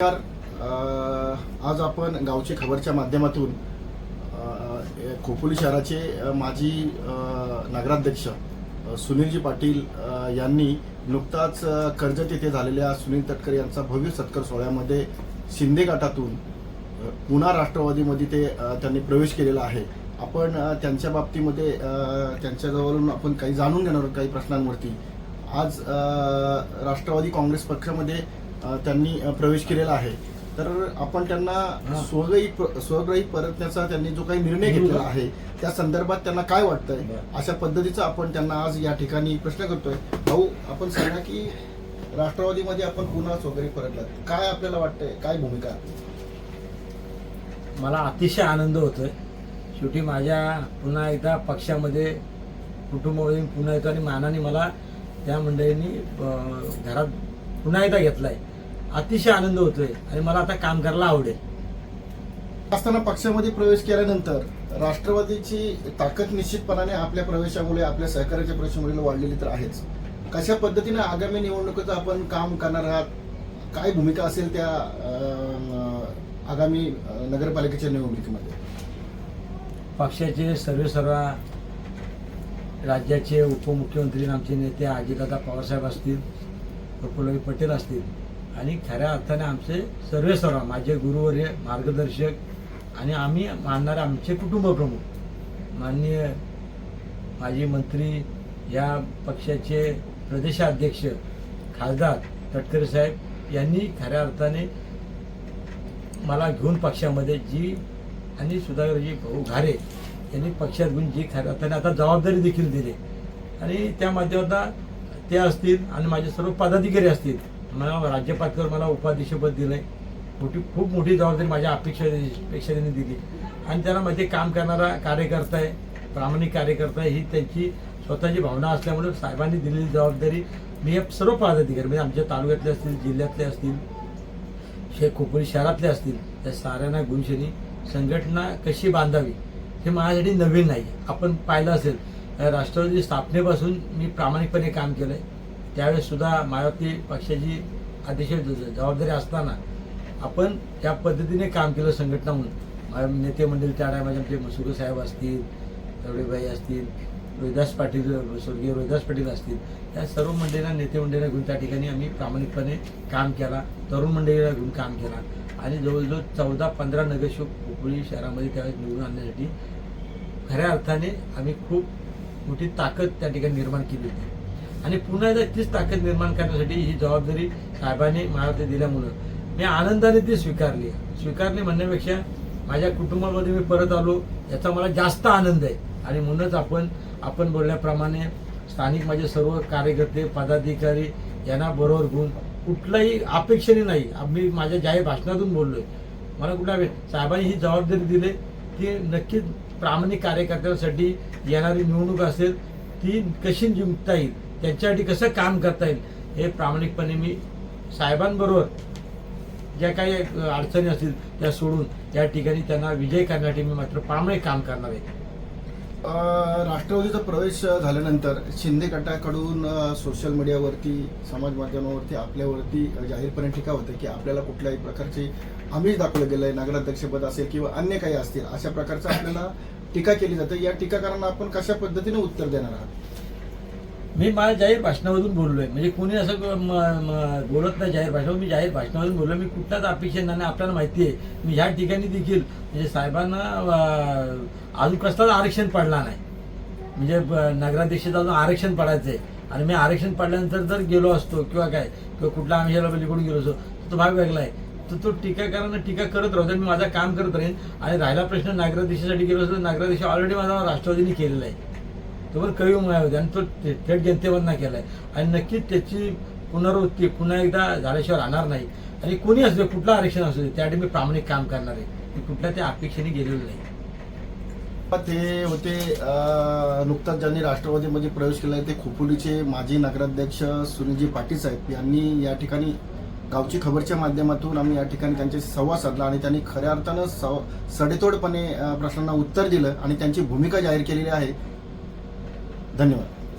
नमस्कार. आज आपण गावची खबरच्या माध्यमातून खोपोली शहराचे माजी नगराध्यक्ष सुनीलजी पाटील यांनी नुकताच कर्जत येथे झालेल्या सुनील तटकरे यांचा भव्य सत्कार सोहळ्यामध्ये शिंदे गटातून पुन्हा राष्ट्रवादीमध्ये ते त्यांनी प्रवेश केलेला आहे. आपण त्यांच्या बाबतीमध्ये त्यांच्याजवळून आपण काही जाणून घेणार काही प्रश्नांवरती. आज राष्ट्रवादी काँग्रेस पक्षामध्ये त्यांनी प्रवेश केलेला आहे. तर आपण त्यांना स्वग्रही स्वग्रही परतण्याचा त्यांनी जो काही निर्णय घेतलेला आहे त्या संदर्भात त्यांना काय वाटतंय? अशा पद्धतीचा आपण त्यांना आज या ठिकाणी प्रश्न करतोय. भाऊ आपण सांगा की राष्ट्रवादीमध्ये आपण पुन्हा स्वग्रही परतलात. काय आपल्याला वाटतंय? काय भूमिका? मला अतिशय आनंद होतोय. शेवटी माझ्या पुन्हा एकदा पक्षामध्ये कुटुंबामध्ये पुन्हा येतो आणि मानाने मला त्या मंडळींनी घरात पुन्हा एकदा घेतलाय. अतिशय आनंद होतोय आणि मला आता काम करायला आवडेल. असताना पक्षामध्ये प्रवेश केल्यानंतर राष्ट्रवादीची ताकद निश्चितपणाने आपल्या प्रवेशामुळे आपल्या सहकार्याच्या प्रवेशामुळे वाढलेली तर आहेच. कशा पद्धतीने आगामी निवडणुकीचं आपण काम करणार आहात? काय भूमिका असेल त्या आगामी नगरपालिकेच्या निवडणुकीमध्ये? पक्षाचे सर्वे सर्वा राज्याचे उपमुख्यमंत्री आमचे नेते अजितदादा पवारसाहेब असतील प्रफुल्लभाई पटेल असतील. आणि खऱ्या अर्थाने आमचे सर्वे सर्व माझे गुरुवर्य मार्गदर्शक आणि आम्ही मानणारे आमचे कुटुंब प्रमुख माननीय माजी मंत्री या पक्षाचे प्रदेशाध्यक्ष खासदार तटकरे साहेब यांनी खऱ्या अर्थाने मला घेऊन पक्षामध्ये जी आणि सुधाकरजी भाऊ घारे यांनी पक्षात घेऊन जी खऱ्या अर्थाने आता जबाबदारी देखील दिली. आणि त्या माध्यमात ते असतील आणि माझे सर्व पदाधिकारी असतील. मला राज्य पातळीवर मला उपाध्यक्षपद दिलंय. मोठी खूप मोठी जबाबदारी माझ्या अपेक्षा पेक्षा त्यांनी दिली. आणि त्यांना माझे काम करणारा कार्यकर्ता आहे प्रामाणिक कार्यकर्ता आहे ही त्यांची स्वतःची भावना असल्यामुळे साहेबांनी दिलेली जबाबदारी मी या सर्व पदाधिकारी म्हणजे आमच्या तालुक्यातले असतील जिल्ह्यातले असतील शे खोपोली शहरातले असतील त्या साऱ्यांना गुणशनी संघटना कशी बांधावी हे माझ्यासाठी नवीन नाही आपण पाहिलं असेल राष्ट्रवादी स्थापनेपासून मी प्रामाणिकपणे काम केलं आहे त्यावेळेससुद्धा मायावती पक्षाची अतिशय ज- जबाबदारी असताना आपण त्या पद्धतीने काम केलं संघटना म्हणून मा- नेते मंडळी त्या टायमाचे आमचे मसुरे साहेब असतील तवडेबाई असतील रोहिदास पाटील स्वर्गीय रोहिदास पाटील असतील या सर्व मंडळींना नेते मंडळींना घेऊन त्या ठिकाणी आम्ही प्रामाणिकपणे काम केला तरुण मंडळीला घेऊन काम केला. आणि जवळजवळ चौदा पंधरा नगरसेवक हुबळी शहरामध्ये त्यावेळेस निवडून आणण्यासाठी खऱ्या अर्थाने आम्ही खूप मोठी ताकद त्या ठिकाणी निर्माण केली होती. आणि पुन्हा एकदा तीच ताकद निर्माण करण्यासाठी ही जबाबदारी साहेबांनी मला दिल्यामुळं मी आनंदाने ती स्वीकारली. स्वीकारली म्हणण्यापेक्षा माझ्या कुटुंबामध्ये मी परत आलो याचा मला जास्त आनंद आहे. आणि म्हणूनच आपण आपण बोलल्याप्रमाणे स्थानिक माझे सर्व कार्यकर्ते पदाधिकारी यांना बरोबर घेऊन कुठलाही अपेक्षेने नाही. मी माझ्या जाहीर भाषणातून बोललोय. मला कुठल्या साहेबांनी ही जबाबदारी दिली ती नक्कीच प्रामाणिक कार्यकर्त्यांसाठी येणारी निवडणूक असेल ती कशी जिंकता येईल? त्यांच्यासाठी कसं काम करता येईल? हे प्रामाणिकपणे मी साहेबांबरोबर ज्या काही अडचणी असतील त्या सोडून या ठिकाणी त्यांना विजय करण्यासाठी मी मात्र प्रामाणिक काम करणार आहे. राष्ट्रवादीचा प्रवेश झाल्यानंतर शिंदे गटाकडून सोशल मीडियावरती समाज माध्यमावरती आपल्यावरती जाहीरपणे टीका होते की आपल्याला कुठल्याही प्रकारचे आमिष दाखवलं गेलंय नगराध्यक्षपद असेल किंवा अन्य काही असतील अशा प्रकारचं आपल्याला टीका केली जाते. या टीकाकारांना आपण कशा पद्धतीने उत्तर देणार आहात? मी माझ्या जाहीर भाषणामधून बोललोय. म्हणजे कोणी असं म- बोलत नाही जाहीर भाषणावर मी जाहीर भाषणामधून बोललो मी कुठलाच अपेक्षा नाही आपल्याला माहिती आहे मी ह्या ठिकाणी देखील म्हणजे साहेबांना अजून कसलाच आरक्षण पडला नाही. म्हणजे ब- नगराध्यक्षाचं अजून आरक्षण पडायचं आहे आणि मी आरक्षण पडल्यानंतर जर गेलो असतो किंवा काय किंवा कुठला आम्ही ह्याला पलीकडून गेलो असतो तो भाग वेगळा आहे. तर तो टीकाकारांना टीका करत राहतो आणि मी माझं काम करत राहीन. आणि राहिला प्रश्न नागराध्यक्षासाठी गेलो असतो नागराध्यक्ष ऑलरेडी माझा राष्ट्रवादीने केलेला आहे. तो पण कवी उमाय होते आणि तो थे- थेट जनतेमधनं केलाय. आणि नक्कीच त्याची पुनरावृत्ती पुन्हा एकदा झाल्याशिवाय राहणार नाही. आणि कोणी असू दे कुठलं आरक्षण असू दे त्यासाठी मी प्रामाणिक काम करणार आहे. मी कुठल्या त्या अपेक्षेने गेलेलो नाही. ते होते नुकताच ज्यांनी राष्ट्रवादीमध्ये प्रवेश केला ते खोपोलीचे माजी नगराध्यक्ष सुनीलजी पाटील साहेब. यांनी या ठिकाणी गावची खबरच्या माध्यमातून आम्ही या ठिकाणी त्यांच्याशी संवाद साधला आणि त्यांनी खऱ्या अर्थानं स सडेतोडपणे प्रश्नांना उत्तर दिलं आणि त्यांची भूमिका जाहीर केलेली आहे. धन्यवाद